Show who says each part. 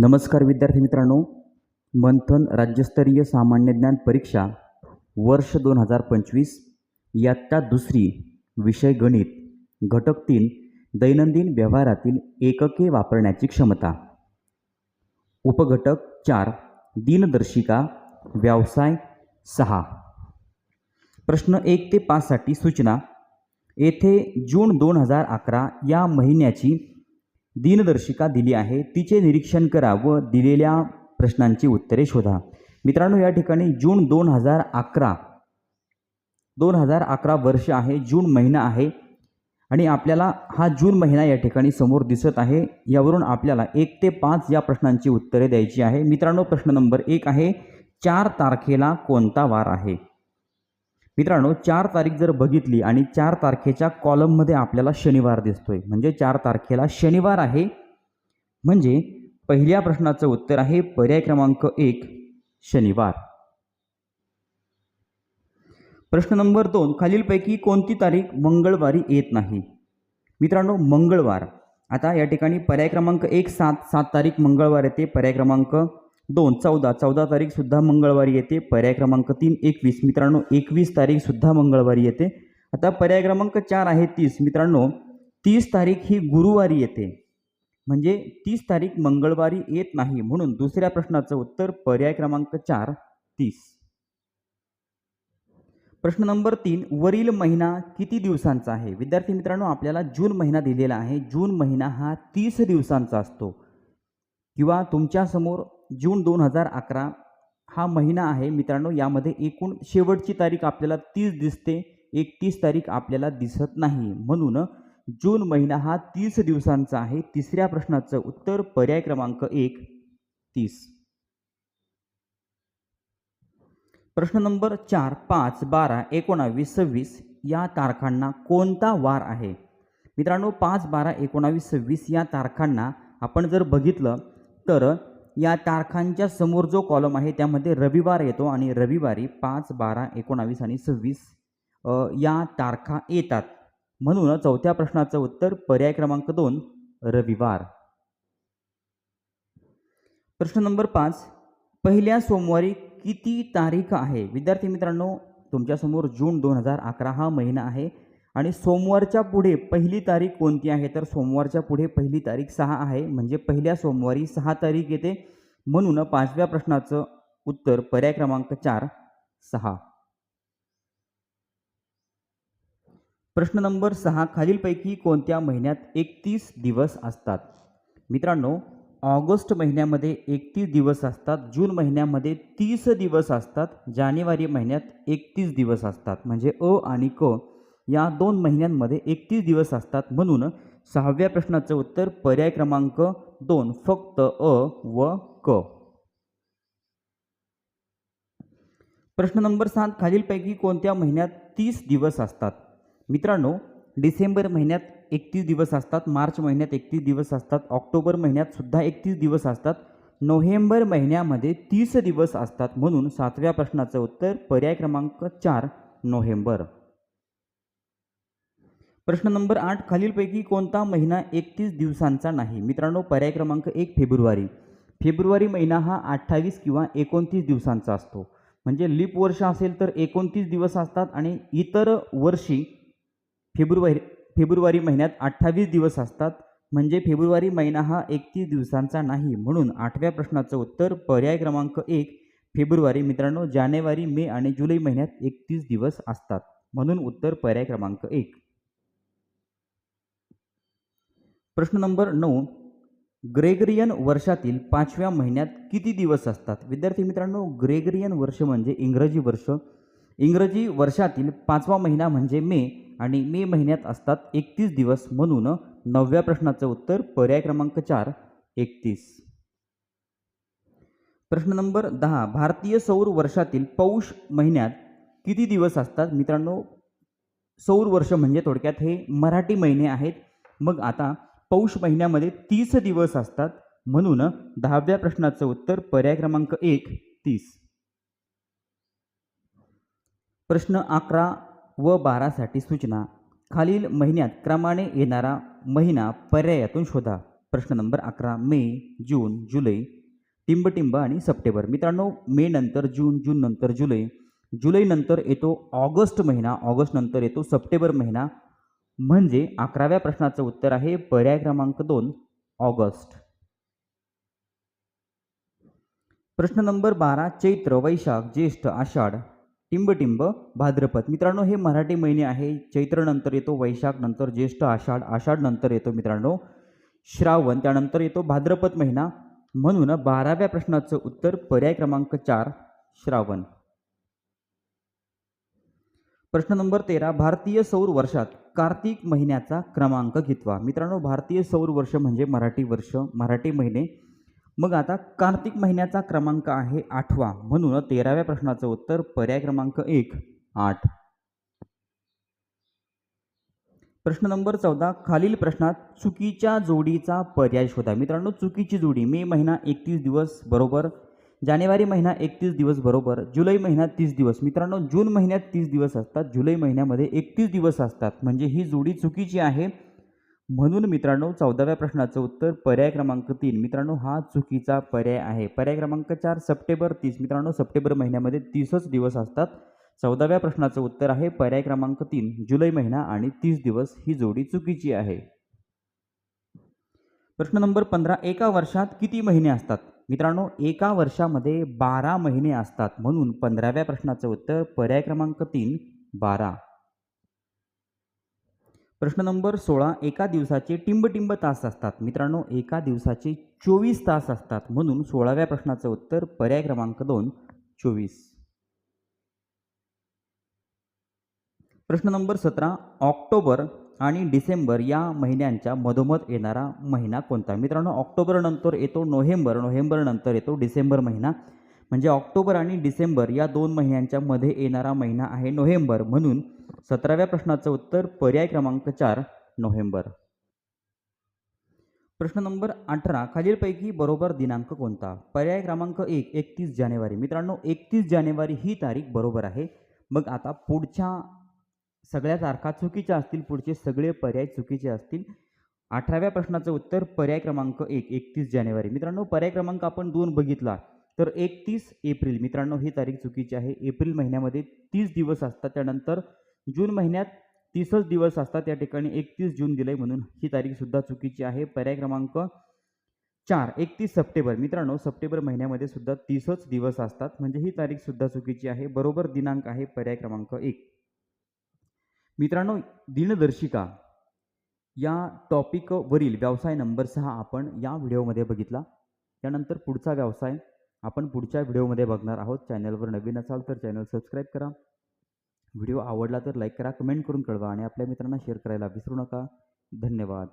Speaker 1: नमस्कार विद्यार्थी मित्रांनो. मंथन राज्यस्तरीय सामान्य ज्ञान परीक्षा वर्ष दोन हजार पंचवीस यात्ता दुसरी विषय गणित घटक तीन दैनंदिन व्यवहारातील एकके वापरण्याची क्षमता. उपघटक चार दिनदर्शिका व्यवसाय सहा. प्रश्न एक ते पाचसाठी सूचना. येथे जून दोन हजार अकरा या महिन्याची दिनदर्शिका दिली आहे. तिचे निरीक्षण करा व दिलेल्या प्रश्नांची उत्तरे शोधा. मित्रांनो या ठिकाणी जून दोन हजार अकरा दोन हजार अकरा वर्ष आहे जून महिना आहे आणि आपल्याला हा जून महिना या ठिकाणी समोर दिसत आहे. यावरून आपल्याला एक ते पाच या प्रश्नांची उत्तरे द्यायची आहे. मित्रांनो प्रश्न नंबर एक आहे चार तारखेला कोणता वार आहे? मित्रांनो चार तारीख जर बघितली आणि चार तारखेच्या कॉलममध्ये आपल्याला शनिवार दिसतोय. म्हणजे चार तारखेला शनिवार आहे. म्हणजे पहिल्या प्रश्नाचं उत्तर आहे पर्याय क्रमांक एक शनिवार. प्रश्न नंबर दोन खालीलपैकी कोणती तारीख मंगळवारी येत नाही? मित्रांनो मंगळवार. आता या ठिकाणी पर्याय क्रमांक एक सात सात तारीख मंगळवार येते. पर्याय क्रमांक दोन चौदा. चौदा तारीखसुद्धा मंगळवारी येते. पर्याय क्रमांक तीन एकवीस. मित्रांनो एकवीस तारीखसुद्धा मंगळवारी येते. आता पर्याय क्रमांक चार आहे तीस. मित्रांनो तीस तारीख ही गुरुवारी येते. म्हणजे तीस तारीख मंगळवारी येत नाही. म्हणून दुसऱ्या प्रश्नाचं उत्तर पर्याय क्रमांक चार तीस. प्रश्न नंबर तीन वरील महिना किती दिवसांचा आहे? विद्यार्थी मित्रांनो आपल्याला जून महिना दिलेला आहे. जून महिना हा तीस दिवसांचा असतो. किंवा तुमच्यासमोर जून दोन हजार अकरा हा महिना आहे. मित्रांनो यामध्ये एकूण शेवटची तारीख आपल्याला तीस दिसते. एकतीस तारीख आपल्याला दिसत नाही. म्हणून जून महिना हा तीस दिवसांचा आहे. तिसऱ्या प्रश्नाचं उत्तर पर्याय क्रमांक एक तीस. प्रश्न नंबर चार पाच बारा एकोणावीस सव्वीस या तारखांना कोणता वार आहे? मित्रांनो पाच बारा एकोणावीस सव्वीस या तारखांना आपण जर बघितलं तर या तारखांच्या समोर जो कॉलम आहे त्यामध्ये रविवार येतो आणि रविवारी पाच बारा एकोणावीस आणि सव्वीस या तारखा येतात. म्हणून चौथ्या प्रश्नाचं उत्तर पर्याय क्रमांक दोन रविवार. प्रश्न नंबर पाच पहिल्या सोमवारी किती तारीख आहे? विद्यार्थी मित्रांनो तुमच्यासमोर जून दोन हजार अकरा हा महिना आहे. आणि सोमवारच्या पुढे पहिली तारीख कोणती आहे? तर सोमवारच्या पुढे पहिली तारीख सहा आहे. म्हणजे पहिल्या सोमवारी सहा तारीख येते. म्हणून पाचव्या प्रश्नाचं उत्तर पर्याय क्रमांक चार सहा. प्रश्न नंबर सहा खालीलपैकी कोणत्या महिन्यात एकतीस दिवस असतात? मित्रांनो ऑगस्ट महिन्यामध्ये एकतीस दिवस असतात. जून महिन्यामध्ये तीस दिवस असतात. जानेवारी महिन्यात एकतीस दिवस असतात. म्हणजे अ आणि क या दोन महिन्यांमध्ये एकतीस दिवस असतात. म्हणून सहाव्या प्रश्नाचं उत्तर पर्याय क्रमांक दोन फक्त अ व क. प्रश्न नंबर सात खालीलपैकी कोणत्या महिन्यात तीस दिवस असतात? मित्रांनो डिसेंबर महिन्यात एकतीस दिवस असतात मार्च महिन्यात एकतीस दिवस असतात ऑक्टोबर महिन्यात सुद्धा एकतीस दिवस असतात नोव्हेंबर महिन्यामध्ये तीस दिवस असतात. म्हणून सातव्या प्रश्नाचं उत्तर पर्याय क्रमांक चार नोव्हेंबर. प्रश्न नंबर आठ खालीलपैकी कोणता महिना एकतीस दिवसांचा नाही? मित्रांनो पर्याय क्रमांक एक फेब्रुवारी. फेब्रुवारी महिना हा अठ्ठावीस किंवा एकोणतीस दिवसांचा असतो. म्हणजे लीप वर्ष असेल तर एकोणतीस दिवस असतात आणि इतर वर्षी फेब्रुवारी फेब्रुवारी महिन्यात अठ्ठावीस दिवस असतात. म्हणजे फेब्रुवारी महिना हा एकतीस दिवसांचा नाही. म्हणून आठव्या प्रश्नाचं उत्तर पर्याय क्रमांक एक फेब्रुवारी. मित्रांनो जानेवारी मे आणि जुलै महिन्यात एकतीस दिवस असतात. म्हणून उत्तर पर्याय क्रमांक एक. प्रश्न नंबर नऊ. ग्रेगरियन वर्षातील पाचव्या महिन्यात किती दिवस असतात? विद्यार्थी मित्रांनो ग्रेगरियन वर्ष म्हणजे इंग्रजी वर्ष. इंग्रजी वर्षातील पाचवा महिना म्हणजे मे आणि मे महिन्यात असतात एकतीस दिवस म्हणून नवव्या प्रश्नाचं उत्तर पर्याय क्रमांक चार एकतीस. प्रश्न नंबर दहा. भारतीय सौर वर्षातील पौष महिन्यात किती दिवस असतात? मित्रांनो सौर वर्ष म्हणजे थोडक्यात हे मराठी महिने आहेत. मग आता पौष महिन्यामध्ये तीस दिवस असतात. म्हणून दहाव्या प्रश्नाचं उत्तर पर्याय क्रमांक एक तीस. प्रश्न अकरा व बारासाठी सूचना. खालील महिन्यात क्रमाने येणारा महिना पर्यायातून शोधा. प्रश्न नंबर अकरा मे जून जुलै. टिंबटिंब आणि सप्टेंबर. मित्रांनो मे नंतर जून जून नंतर जुलै. जुलैनंतर येतो ऑगस्ट महिना. ऑगस्ट नंतर येतो सप्टेंबर महिना. म्हणजे अकराव्या प्रश्नाचं उत्तर आहे पर्याय क्रमांक दोन ऑगस्ट. प्रश्न नंबर बारा चैत्र वैशाख ज्येष्ठ आषाढ टिंबटिंब भाद्रपद. मित्रांनो हे मराठी महिने आहे. चैत्र नंतर येतो वैशाख नंतर ज्येष्ठ आषाढ आषाढ नंतर येतो मित्रांनो. श्रावण त्यानंतर येतो भाद्रपद महिना. म्हणून बाराव्या प्रश्नाचं उत्तर पर्याय क्रमांक चार श्रावण. प्रश्न नंबर तेरा भारतीय सौर वर्षात कार्तिक महिन्याचा क्रमांक घेतवा. मित्रांनो भारतीय सौर वर्ष म्हणजे मराठी वर्ष मराठी महिने. मग आता कार्तिक महिन्याचा क्रमांक आहे आठवा. म्हणून तेराव्या प्रश्नाचं उत्तर पर्याय क्रमांक एक आठ. प्रश्न नंबर चौदा खालील प्रश्नात चुकीच्या जोडीचा पर्याय शोधा. मित्रांनो चुकीची जोडी मे महिना एकतीस दिवस बरोबर? जानेवारी महिना एकतीस दिवस बरोबर जुलै महिन्यात तीस दिवस. मित्रांनो जून महिन्यात तीस दिवस असतात जुलै महिन्यामध्ये एकतीस दिवस असतात. म्हणजे ही जोडी चुकीची आहे. म्हणून मित्रांनो चौदाव्या प्रश्नाचं उत्तर पर्याय क्रमांक तीन. मित्रांनो हा चुकीचा पर्याय आहे. पर्याय क्रमांक चार सप्टेंबर तीस. मित्रांनो सप्टेंबर महिन्यामध्ये तीसच दिवस असतात. चौदाव्या प्रश्नाचं उत्तर आहे पर्याय क्रमांक तीन. जुलै महिना आणि तीस दिवस ही जोडी चुकीची आहे. प्रश्न नंबर पंधरा. एका वर्षात किती महिने असतात? मित्रांनो एका वर्षामध्ये बारा महिने असतात म्हणून पंधराव्या प्रश्नाचं उत्तर पर्याय क्रमांक तीन बारा. प्रश्न नंबर सोळा एका दिवसाचे टिंबटिंब तास असतात. मित्रांनो एका दिवसाचे चोवीस तास असतात म्हणून सोळाव्या प्रश्नाचं उत्तर पर्याय क्रमांक दोन चोवीस. प्रश्न नंबर सतरा ऑक्टोबर आणि डिसेंबर या महिन्यांच्या मधोमध येणारा महिना कोणता? मित्रांनो ऑक्टोबरनंतर येतो नोव्हेंबर. नोव्हेंबरनंतर येतो डिसेंबर महिना. म्हणजे ऑक्टोबर आणि डिसेंबर या दोन महिन्यांच्या मध्ये येणारा महिना आहे नोव्हेंबर. म्हणून सतराव्या प्रश्नाचं उत्तर पर्याय क्रमांक चार नोव्हेंबर. प्रश्न नंबर अठरा खालीलपैकी बरोबर दिनांक कोणता? पर्याय क्रमांक एक एकतीस जानेवारी. मित्रांनो एकतीस जानेवारी ही तारीख बरोबर आहे. मग आता पुढच्या सगळ्या तारखा चुकीच्या असतील पुढचे सगळे पर्याय चुकीचे असतील. अठराव्या प्रश्नाचं उत्तर पर्याय क्रमांक एक एकतीस जानेवारी. मित्रांनो पर्याय क्रमांक आपण दोन बघितला. तर एकतीस एप्रिल मित्रांनो ही तारीख चुकीची आहे. एप्रिल महिन्यामध्ये तीस दिवस असतात त्यानंतर जून महिन्यात तीसच दिवस असतात या ठिकाणी एकतीस जून दिले म्हणून ही तारीखसुद्धा चुकीची आहे. पर्याय क्रमांक चार एकतीस सप्टेंबर. मित्रांनो सप्टेंबर महिन्यामध्ये सुद्धा तीसच दिवस असतात म्हणजे ही तारीखसुद्धा चुकीची आहे. बरोबर दिनांक आहे पर्याय क्रमांक एक. मित्रांनो दिनदर्शिका या टॉपिकवरील व्यवसाय नंबर सहा आपण या व्हिडिओमध्ये बघितला. त्यानंतर पुढचा व्यवसाय आपण पुढच्या व्हिडिओमध्ये बघणार आहोत. चॅनलवर नवीन असाल तर चॅनल सबस्क्राईब करा. व्हिडिओ आवडला तर लाईक करा कमेंट करून कळवा आणि आपल्या मित्रांना शेअर करायला विसरू नका. धन्यवाद.